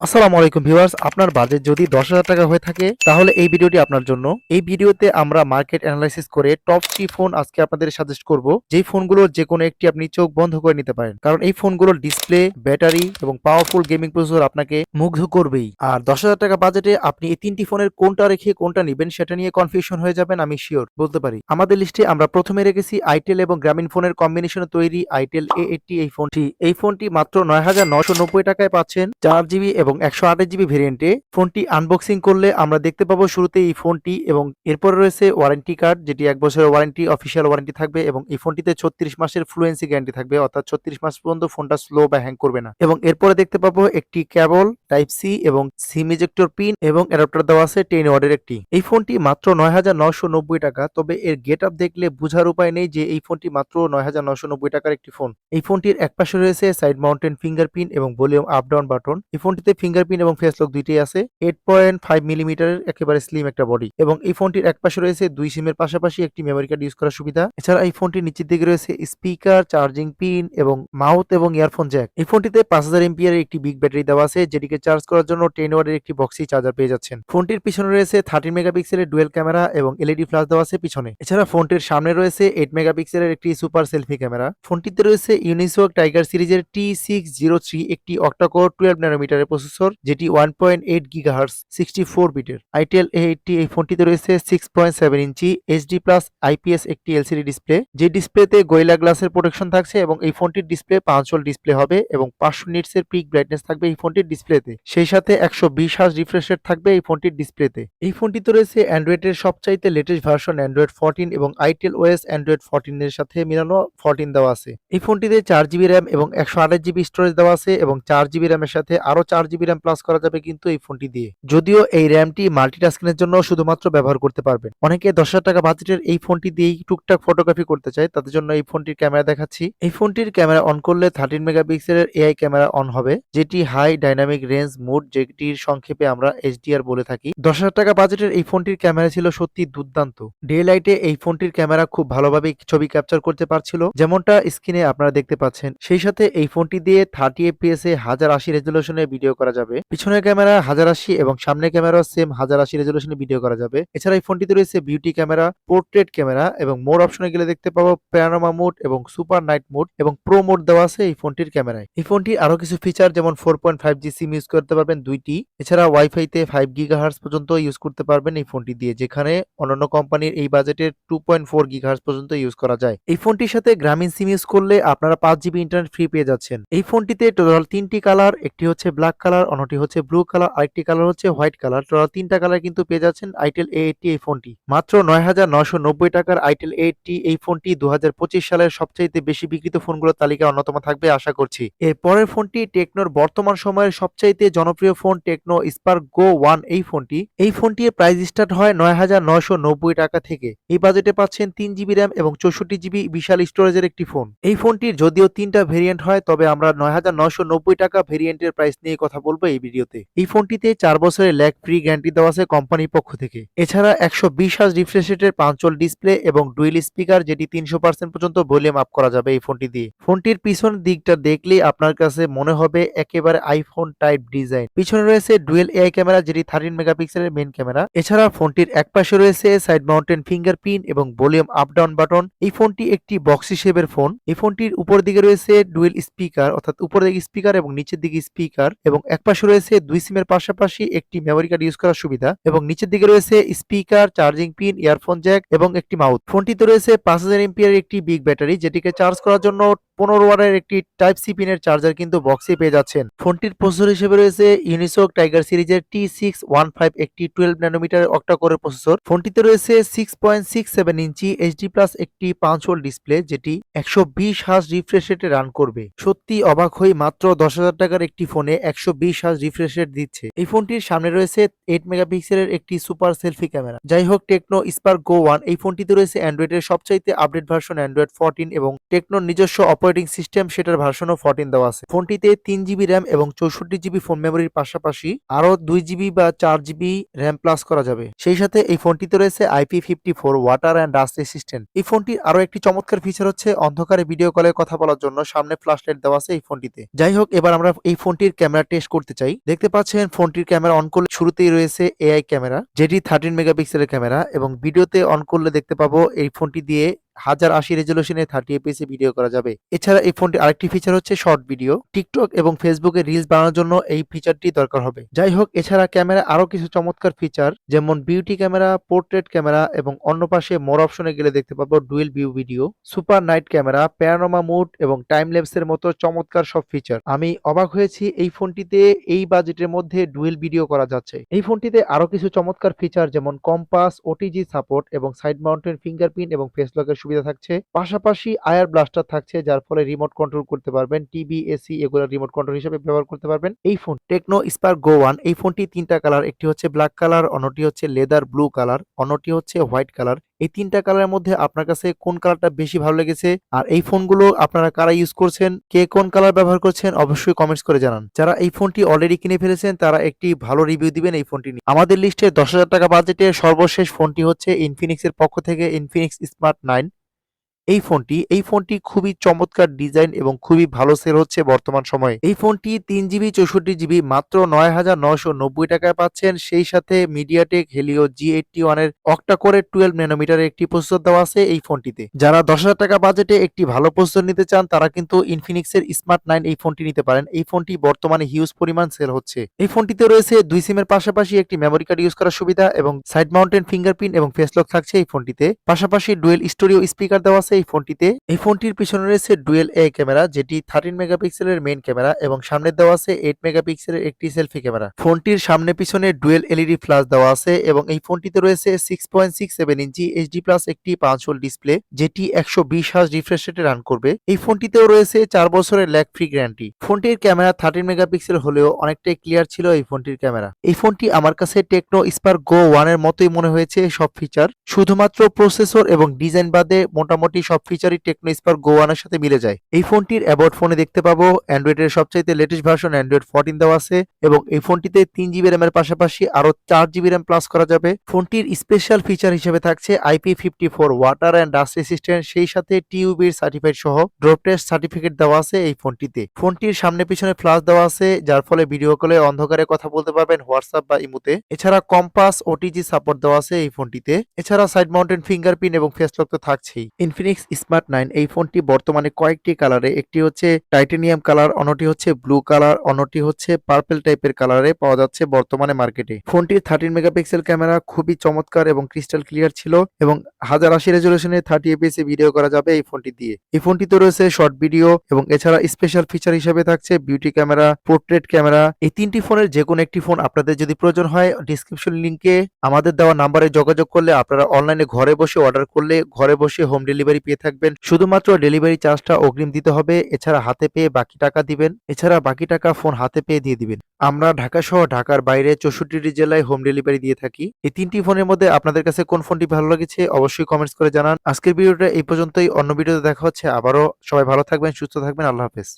আসসালামু আলাইকুম ভিউয়ার্স, আপনার বাজেট যদি দশ হাজার টাকা হয়ে থাকে, তাহলে এই ভিডিওটি আপনার জন্য। এই ভিডিওতে আমরা মার্কেট অ্যানালাইসিস করে টপ থ্রি ফোন আজকে আপনাদের সাজেস্ট করব। যেই ফোনগুলোর যে কোনো একটি আপনি চোখ বন্ধ করে নিতে পারেন। কারণ এই ফোনগুলোর ডিসপ্লে ব্যাটারি এবং পাওয়ারফুল গেমিং প্রসেসর আপনাকে মুগ্ধ করবেই। আর দশ হাজার টাকা বাজেটে আপনি এই তিনটি ফোনের কোনটা রেখে কোনটা নেবেন, সেটা নিয়ে কনফিউশন হয়ে যাবেন, আমি শিওর বলতে পারি। আমাদের লিস্টে আমরা প্রথমে রেখেছি আইটেল এবং গ্রামীণ ফোনের কম্বিনেশনে তৈরি আইটেল এ এইটটি এই ফোনটি এই ফোনটি মাত্র নয় হাজার নশো নব্বই টাকায় পাচ্ছেন। চার জিবি এবং একশো আঠাশ জিবি ভেরিয়েন্টে ফোনটি আনবক্সিং করলে আমরা দেখতে পাবো শুরুতে এই ফোনটি এবং এরপর রয়েছে ওয়ারেন্টি কার্ড যেটি এক বছরের ওয়ারেন্টি অফিসিয়াল ওয়ারেন্টি থাকবে এবং এই ফোনটিতে ছত্রিশ মাসের ফ্লুয়েন্সি গ্যারান্টি থাকবে, অর্থাৎ ছত্রিশ মাস পর্যন্ত ফোনটা স্লো বা হ্যাং করবে না। এবং এরপরে দেখতে পাবো একটি কেবল টাইপ সি এবং সিম ইজেক্টর পিন এবং অ্যাডাপ্টার দেওয়া আছে টেন ওয়ার্ডের একটি। এই ফোনটি মাত্র নয় হাজার নশো নব্বই টাকা, তবে এর গেট আপ দেখলে বোঝার উপায় নেই যে এই ফোনটি মাত্র নয় হাজার নশো নব্বই টাকার একটি ফোন। এই ফোনটির এক পাশে রয়েছে সাইড মাউন্টেন ফিঙ্গার ফিঙ্গারপ্রিন্ট এবং ভলিউম আপ ডাউন বাটন এই ফোনটিতে ফিঙ্গারপ্রিন্ট এবং ফেস লক দুইটাই আছে। এইট পয়েন্ট ফাইভ মিলিমিটারের একেবারে স্লিম একটা বডি এবং এই ফোনটির এক পাশে রয়েছে দুই সিমের পাশাপাশি একটি মেমোরি কার্ড ইউজ করার সুবিধা। এছাড়া এই ফোনটির নিচের দিকে রয়েছে স্পিকার চার্জিং পিন এবং মাউথ এবং ইয়ারফোন জ্যাক এই ফোনটিতে পাঁচ হাজার এমপিয়ার একটি বিগ ব্যাটারি দেওয়া আছে, যেটিকে চার্জ করার জন্য টেন ওয়ার্ডের একটি বক্সি চার্জার পেয়ে যাচ্ছেন। ফোনটির পিছনে রয়েছে থার্টিন মেগাপিক্সেলের ডুয়েল ক্যামেরা এবং এলইডি ফ্ল্যাশ দেওয়া আছে পিছনে। এছাড়া ফোনটির সামনে রয়েছে এইট মেগাপিক্সেলের একটি সুপার সেলফি ক্যামেরা ফোনটিতে রয়েছে ইউনিসোক টাইগার সিরিজের টি সিক্স জিরো থ্রি একটি অক্টাকোর টুয়েলভ ন্যানোমিটারের প্রসেসর যেটি one point eight gigahertz sixty four বিটের আইটেল এ এইটটি এই ফোনটিতে রয়েছে six point seven inch HD plus IPS একটি এলসিডি ডিসপ্লে যে ডিসপ্লেতে গোয়েলা গ্লাসের প্রোটেকশন থাকছে এবং এই ফোনটির ডিসপ্লে পাঁচশোল ডিসপ্লে হবে এবং পাঁচশো নিটসের পিক ব্রাইটনেস থাকবে এই ফোনটির ডিসপ্লেতে সেই সাথে একশো বিশ হার্স রিফ্রেশ রেট থাকবে এই ফোনটির ডিসপ্লেতে এই ফোনটিতে রয়েছে অ্যান্ড্রয়েডের সবচাইতে লেটেস্ট ভার্সন অ্যান্ড্রয়েড ফোরটিন এবং আইটেল ওএস অ্যান্ড্রয়েড ফোরটিন এর সাথে মিলানো ফোরটিন দেওয়া আছে। এই ফোনটিতে চার জিবি র্যাম এবং একশো আঠাশ জিবি স্টোরেজ দেওয়া আছে এবং চার জিবি র্যামের সাথে আরও চার জিবি র্যাম প্লাস করা যাবে কিন্তু এই ফোনটি দিয়ে। যদিও এই র্যামটি মাল্টিটাস্কিংয়ের জন্য শুধুমাত্র ব্যবহার করতে পারবেন। অনেকে দশ হাজার টাকা বাজেটের এই ফোনটি দিয়েই টুকটাক ফটোগ্রাফি করতে চায়, তাদের জন্য এই ফোনটির ক্যামেরা দেখাচ্ছি। এই ফোনটির ক্যামেরা অন করলে থার্টিন মেগাপিক্সেলের এআই ক্যামেরা অন হবে, যেটি হাই ডাইনামিক রেঞ্জ মোড যেটির সংক্ষেপে আমরা এইচডিআর বলে থাকি। দশ হাজার টাকা বাজেটের এই ফোনটির ক্যামেরা ছিল সত্যি দুর্দান্ত। ডে লাইটে এই ফোনটির ক্যামেরা খুব ভালোভাবে ছবি ক্যাপচার করতে পারছিল। যেমনটা স্ক্রিনে আপনারা দেখতে পাচ্ছেন, সেই সাথে এই ফোনটি দিয়ে থার্টি এফপিএস এ হাজার আশি রেজলিউশনে ভিডিও করা যাবে। পিছনের ক্যামেরা হাজার আশি এবং সামনের ক্যামেরা সেম হাজার আশি রেজলিউশনে ভিডিও করা যাবে। এছাড়া এই ফোনটিতে রয়েছে বিউটি ক্যামেরা পোর্ট্রেট ক্যামেরা এবং মোড অপশনে গেলে দেখতে পাবো প্যানোরামা মোড এবং সুপার নাইট মোড এবং প্রো মোড দেওয়া আছে এই ফোনটির ক্যামেরায়। এই ফোনটির আরও কিছু ফিচার যেমন four point five G SIM use করতে পারবেন দুইটি। এছাড়া ওয়াইফাই তে ফাইভ গিগাহার্স পর্যন্ত ইউজ করতে পারবেন এই ফোনটি দিয়ে, যেখানে অন্যান্য কোম্পানির এই বাজেটের টু পয়েন্ট ফোর গিগাহার্স পর্যন্ত ইউজ করা যায়। এই ফোনটির সাথে গ্রামীণ সিম ইউজ করলে আপনারা পাঁচ জিবি ইন্টারনেট ফ্রি পেয়ে যাচ্ছেন। এই ফোনটিতে টোটাল তিনটি কালার একটি হচ্ছে ব্ল্যাক কালার অন্যটি হচ্ছে ব্লু কালার আরেকটি কালার হচ্ছে হোয়াইট কালার টোটাল তিনটা কালার কিন্তু পেয়ে যাচ্ছেন আইটেল এ এইটটি এই ফোনটি। মাত্র নয় হাজার নশো নব্বই টাকার আইটেল এ এইটটি এই ফোনটি দু হাজার পঁচিশ সালের সবচাইতে বেশি বিক্রিত ফোনগুলোর তালিকায় অন্যতম থাকবে, আশা করছি। এর পরের ফোনটি টেকনোর বর্তমান সময়ের সবচাইতে জনপ্রিয় phone Tecno Spark Go one এই ফোনটি। এই ফোনটির প্রাইস স্টার্ট হয় নয় হাজার নয়শো নব্বই টাকা থেকে। এই বাজেটে পাচ্ছেন তিন জিবি র্যাম এবং চৌষট্টি জিবি বিশাল স্টোরেজের একটি ফোন। এই ফোনটির যদিও তিনটা ভেরিয়েন্ট হয়, তবে আমরা নয় হাজার নয়শো নব্বই টাকা ভেরিয়েন্টের প্রাইস নিয়ে কথা বলব এই ভিডিওতে। এই ফোনটিতে চার বছরের ল্যাগ ফ্রি গ্যারান্টি দেওয়া আছে কোম্পানির পক্ষ থেকে। এছাড়া একশো বিশ হাজ রিফ্রেশ রেটের ডিসপ্লে এবং ডুয়েল স্পিকার যেটি তিনশো পার্সেন্ট পর্যন্ত ভলিউম আপ করা যাবে এই ফোনটি দিয়ে। ফোনটির পিছন দিকটা দেখলেই আপনার কাছে মনে হবে একেবারে আইফোন টাইপ ডিজাইন পিছনে রয়েছে ডুয়েল এআই ক্যামেরা যেটি থার্টিন মেগাপিক্সেলের মেন ক্যামেরা এছাড়া ফোনটির এক পাশে রয়েছে সাইড মাউন্টেন ফিঙ্গারপ্রিন্ট এবং ভলিউম আপ ডাউন বাটন এই ফোনটি একটি বক্স হিসেবের ফোন এই ফোনটির উপর দিকে রয়েছে ডুয়েল স্পিকার অর্থাৎ উপর দিকে স্পিকার এবং নিচের দিকে স্পিকার এবং এক পাশে রয়েছে দুই সিমের পাশাপাশি একটি মেমোরি কার্ড ইউজ করার সুবিধা এবং নিচের দিকে রয়েছে speaker charging pin earphone jack এবং একটি মাউথ ফোনটিতে রয়েছে পাঁচ হাজার এমপিয়ার একটি বিগ ব্যাটারি যেটিকে চার্জ করার জন্য পনেরো ওয়ারের একটি টাইপ সি পিনের চার্জার কিন্তু বক্সে পেয়ে যাচ্ছেন। ফোনটির প্রসেসর হিসেবে রয়েছে ইউনিসোক টাইগার সিরিজের টি সিক্স ওয়ান ফাইভ একটি টুয়েলভ ন্যানোমিটার অক্টা কোরের প্রসেসর ফোনটিতে রয়েছে six point six seven inch HD plus একটি পাঁচ হোল ডিসপ্লে যেটি একশো বিশ হাজ রিফ্রেশ রেটে রান করবে। সত্যি অবাক হয়ে মাত্র দশ হাজার টাকার একটি ফোনে একশো বিশ হাজ রিফ্রেশ রেট দিচ্ছে। এই ফোনটির সামনে রয়েছে এইট মেগাপিক্সেলের একটি সুপার সেলফি ক্যামেরা যাই হোক টেকনো স্পার্ক গো ওয়ান এই ফোনটিতে রয়েছে অ্যান্ড্রয়েডের সবচাইতে আপডেট ভার্সন অ্যান্ড্রয়েড ফোরটিন এবং টেকনোর নিজস্ব অপারেটিং অপারেটিং সিস্টেম সেটার ভার্সনও ফোরটিন দেওয়া আছে। ফোনটিতে তিন জিবি র্যাম এবং চৌষট্টি জিবি ফোন মেমোরির পাশাপাশি আরও দুই জিবি বা চার জিবি র্যাম প্লাস করা যাবে। সেই সাথে এই ফোনটিতে রয়েছে IP fifty four water and dust resistant এই ফোনটির আরও একটি চমৎকার ফিচার হচ্ছে অন্ধকারে ভিডিও কলে কথা বলার জন্য সামনে ফ্ল্যাশ লাইট দেওয়া আছে এই ফোনটিতে। যাই হোক, এবার আমরা এই ফোনটির ক্যামেরা টেস্ট করতে চাই। দেখতে পাচ্ছেন ফোনটির ক্যামেরা অন করলে শুরুতেই রয়েছে এআই ক্যামেরা যেটি থার্টিন মেগাপিক্সেলের ক্যামেরা এবং ভিডিওতে অন করলে দেখতে পাবো এই ফোনটি দিয়ে হাজার আশি রেজলিউশনে থার্টি এপিএস ভিডিও করা যাবে। এছাড়া এই ফোনটির আরেকটি ফিচার হচ্ছে শর্ট ভিডিও টিকটক এবং ফেসবুকে রিলস বানানোর জন্য এই ফিচারটি দরকার হবে। যাই হোক, এছাড়া ক্যামেরা আরও কিছু চমৎকার ফিচার যেমন বিউটি ক্যামেরা পোর্ট্রেট ক্যামেরা এবং অন্য পাশে মোর অপশনে গেলে দেখতে পাবো dual view video super night camera panorama mode এবং টাইম ল্যাপসের মতো চমৎকার সব ফিচার আমি অবাক হয়েছি এই ফোনটিতে এই বাজেটের মধ্যে ডুয়েল ভিডিও করা যাচ্ছে। এই ফোনটিতে আরও কিছু চমৎকার ফিচার যেমন কম্পাস ওটিজি সাপোর্ট এবং সাইড মাউন্টেন ফিঙ্গারপ্রিন্ট এবং ফেস লকের সুবিধা থাকছে। পাশাপাশি আয়ার ব্লাস্টার থাকছে, যার ফলে রিমোট কন্ট্রোল করতে পারবেন। টিভি এসি এগুলো রিমোট কন্ট্রোল হিসেবে ব্যবহার করতে পারবেন। এই phone Tecno Spark Go one এই ফোনটি তিনটা কালার একটি হচ্ছে ব্ল্যাক কালার অন্যটি হচ্ছে লেদার ব্লু কালার অন্যটি হচ্ছে হোয়াইট কালার এই তিনটা কালারের মধ্যে আপনার কাছে কোন কালারটা বেশি ভালো লেগেছে? আর এই ফোনগুলো আপনারা কারা ইউজ করছেন? কে কোন কালার ব্যবহার করছেন? অবশ্যই কমেন্টস করে জানান। যারা এই ফোনটি অলরেডি কিনে ফেলেছেন, তারা একটি ভালো রিভিউ দিবেন এই ফোনটি নিয়ে। আমাদের লিস্টে দশ হাজার টাকা বাজেটের সর্বশেষ ফোনটি হচ্ছে ইনফিনিক্সের পক্ষ থেকে ইনফিনিক্স স্মার্ট নাইন এই ফোনটি এই ফোনটি খুবই চমৎকার ডিজাইন এবং খুবই ভালো সেল হচ্ছে বর্তমান সময়ে। এই ফোনটি তিন জিবি, চৌষট্টি জিবি, মাত্র নয় হাজার নয়শো নব্বই টাকায় পাচ্ছেন। সেই সাথে মিডিয়াটেক হেলিও জি এইটটি ওয়ানের অক্টা করে টুয়েলভ ন্যানোমিটারের একটি প্রসেসর দেওয়া আছে এই ফোনটিতে। যারা দশ হাজার টাকা বাজেটে একটি ভালো প্রসেসর নিতে চান, তারা কিন্তু ইনফিনিক্সের স্মার্ট নাইন এই ফোনটি নিতে পারেন। এই ফোনটি বর্তমানে হিউজ পরিমাণ সেল হচ্ছে। এই ফোনটিতে রয়েছে দুই সিমের পাশাপাশি একটি মেমোরি কার্ড ইউজ করার সুবিধা এবং সাইড মাউন্টেন ফিঙ্গারপ্রিন্ট এবং ফেস লক থাকছে এই ফোনটিতে। পাশাপাশি ডুয়েল স্টোরিও স্পিকার দেওয়া আছে এই ফোনটিতে এই ফোনটির পিছনে রয়েছে ডুয়েল এ ক্যামেরা, যেটি থার্টিন মেগাপিক্সেলের মেইন ক্যামেরা এবং সামনে দেওয়া আছে এইট মেগাপিক্সেলের একটি সেলফি ক্যামেরা। ফোনটির সামনে পিছনে ডুয়েল এলইডি ফ্লাশ দেওয়া আছে এবং এই ফোনটিতে রয়েছে six point six seven inch HD plus একটি পাঁচ হোল ডিসপ্লে যেটি একশো বিশ হাজ রিফ্রেশ রেটে রান করবে। এই ফোনটিতেও রয়েছে চার বছরের ল্যাগ ফ্রি গ্যারান্টি ফোনটির ক্যামেরা থার্টিন মেগাপিক্সেল হলেও অনেকটাই ক্লিয়ার ছিল এই ফোনটির ক্যামেরা। এই ফোনটি আমার কাছে টেকনো স্পার গো ওয়ানের মতোই মনে হয়েছে সব ফিচার শুধুমাত্র প্রসেসর এবং ডিজাইন বাদে মোটামুটি সব ফিচারই টেকনো স্পার গো ওয়ানের সাথে মিলে যায়। এই ফোনটির অ্যাবাউট ফোনে দেখতে পাবো অ্যান্ড্রয়েড অ্যান্ড্রয়েডের সবচাইতে লেটেস্ট ভার্সন অ্যান্ড্রয়েড ফোরটিন দেওয়া আছে এবং এই ফোনটিতে তিন জিবি র্যামের পাশাপাশি আরও চার জিবি র্যাম প্লাস করা যাবে। ফোনটির স্পেশাল ফিচার হিসেবে থাকছে IP fifty four water and dust resistant সেই সাথে টিউবির সার্টিফাইড সহ ড্রপ টেস্ট সার্টিফিকেট দেওয়া আছে এই ফোনটিতে। ফোনটির সামনে পিছনে ফ্লাশ দেওয়া আছে, যার ফলে ভিডিও কলে অন্ধকারে কথা বলতে পারবেন হোয়াটসঅ্যাপ বা ইমুতে। এছাড়া কম্পাস ওটিজি সাপোর্ট দেওয়া আছে এই ফোনটিতে। এছাড়া সাইড মাউন্টেন ফিঙ্গারপ্রিন্ট এবং ফেস লক তো থাকছেই। ইনফিনিক্স স্মার্ট নাইন এই ফোনটি বর্তমানে কয়েকটি কালারে, একটি হচ্ছে টাইটেনিয়াম কালার অন্যটি হচ্ছে ব্লু কালার অন্যটি হচ্ছে পার্পেল টাইপের কালারে পাওয়া যাচ্ছে বর্তমানে মার্কেটে ফোনটির থার্টিন মেগাপিক্সেল ক্যামেরা খুবই চমৎকার এবং ক্রিস্টাল ক্লিয়ার ছিল এবং হাজার আশি রেজলিউশনে থার্টি এপিএস ভিডিও করা যাবে এই ফোনটি দিয়ে। এই ফোনটিতে রয়েছে শর্ট ভিডিও এবং এছাড়া স্পেশাল ফিচার হিসেবে থাকছে বিউটি ক্যামেরা পোর্ট্রেট ক্যামেরা এই তিনটি ফোনের যে কোনো একটি ফোন আপনাদের যদি প্রয়োজন হয় ডিসক্রিপশন লিংকে আমাদের দেওয়া নাম্বারে যোগাযোগ করলে আপনারা অনলাইনে ঘরে বসে অর্ডার করলে, ঘরে বসে হোম ডেলিভারি পেয়ে থাকবেন। শুধুমাত্র ডেলিভারি চার্জটা অগ্রিম দিতে হবে, এছাড়া হাতে পেয়ে বাকি টাকা দিবেন, এছাড়া বাকি টাকা ফোন হাতে পেয়ে দিয়ে দিবেন। আমরা ঢাকা সহ ঢাকার বাইরে চৌষট্টি জেলায় হোম ডেলিভারি দিয়ে থাকি। এই তিনটি ফোনের মধ্যে আপনাদের কাছে কোন ফোনটি ভালো লেগেছে অবশ্যই কমেন্টস করে জানান। আজকের ভিডিওটা এই পর্যন্তই, অন্য ভিডিওতে দেখা হচ্ছে আবারও। সবাই ভালো থাকবেন, সুস্থ থাকবেন, আল্লাহ হাফেজ।